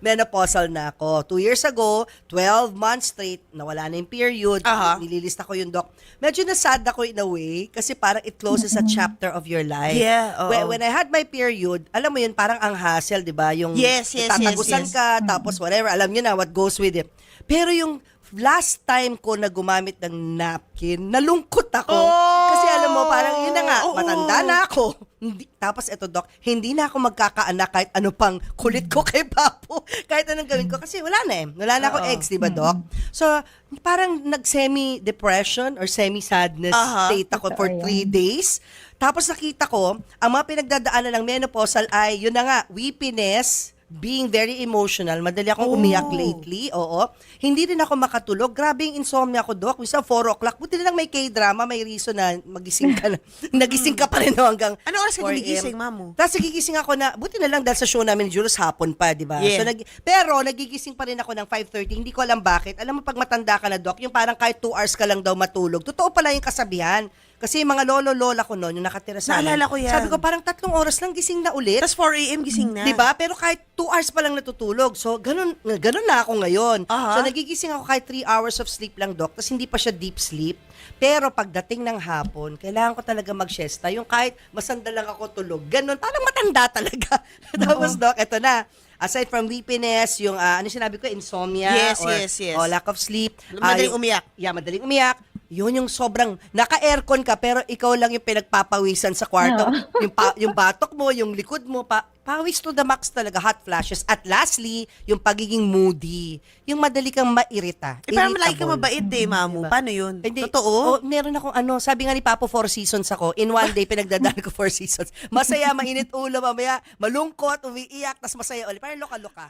menopausal na ako. Two years ago, 12 months straight, nawala na yung period. Aha. Nililista ko yung doc. Medyo nasad ako in a way kasi parang it closes a chapter of your life. Yeah. When, when I had my period, alam mo yun, parang ang hassle, di ba? Yung Yes, yes, tatagusan yes, yes. ka, tapos whatever, alam nyo na what goes with it. Pero yung last time ko na gumamit ng napkin, nalungkot ako. Oh! Kasi alam mo, parang yun na nga, Oo. Matanda na ako. Hindi, tapos eto, Doc, hindi na ako magkakaanak kahit ano pang kulit ko kay Papo. kahit anong gawin ko. Kasi wala na eh. Wala na ako Oo. eggs, di ba, Doc? So, parang nag-semi-depression or semi-sadness Aha. state ako for Totoo three days. Tapos nakita ko, ang mga pinagdadaanan ng menopausal ay, yun na nga, weepiness, being very emotional. Madali akong Oh. umiyak lately, oo. Hindi rin ako makatulog. Grabe yung insomnia ko, Doc. Minsan 4 o'clock. Buti na lang may K-drama, may reason na magising ka na. Nagising ka pa rin no, hanggang Anong oras ka 4 gumigising, AM. Mamu? Tapos nagigising ako na, buti na lang dahil sa show namin ni Jules hapon pa, di ba? Yeah. So, nag, pero nagigising pa rin ako ng 5.30. Hindi ko alam bakit. Alam mo, pag matanda ka na, Doc, yung parang kahit 2 hours ka lang daw matulog. Totoo pala yung kasabihan. Kasi mga lolo-lola ko noon, yung nakatira sa amin, Naalala ko yan. Sabi ko, parang tatlong oras lang gising na ulit. Tapos 4 a.m. gising na. 'Di ba? Pero kahit 2 hours pa lang natutulog. So, ganun, ganun na ako ngayon. Aha. So, nagigising ako kahit 3 hours of sleep lang, Doc. Tapos hindi pa siya deep sleep. Pero pagdating ng hapon, kailangan ko talaga mag-siesta. Yung kahit masanda lang ako tulog. Ganun. Parang matanda talaga. Tapos, Doc, eto na. Aside from weepiness, yung ah, ano sinabi ko, insomnia. Yes, or, yes, yes. or lack of sleep. Madaling yung- umiyak. Yeah, madaling umiyak. Yun yung sobrang naka-aircon ka pero ikaw lang yung pinagpapawisan sa kwarto. yung pa, yung batok mo, yung likod mo, pa, pawis to the max talaga, hot flashes. At lastly, yung pagiging moody. Yung madali kang mairita. Eh, parang malaki ka irritable. mabait eh, Mamu. Diba? Paano yun? Hindi. Totoo? Oh, meron akong ano, sabi nga ni Papo, four seasons ako. In one day, pinagdadaan ko four seasons. Masaya, mainit ulo, mamaya malungkot, umiiyak, tas masaya ulit. Parang loka-loka.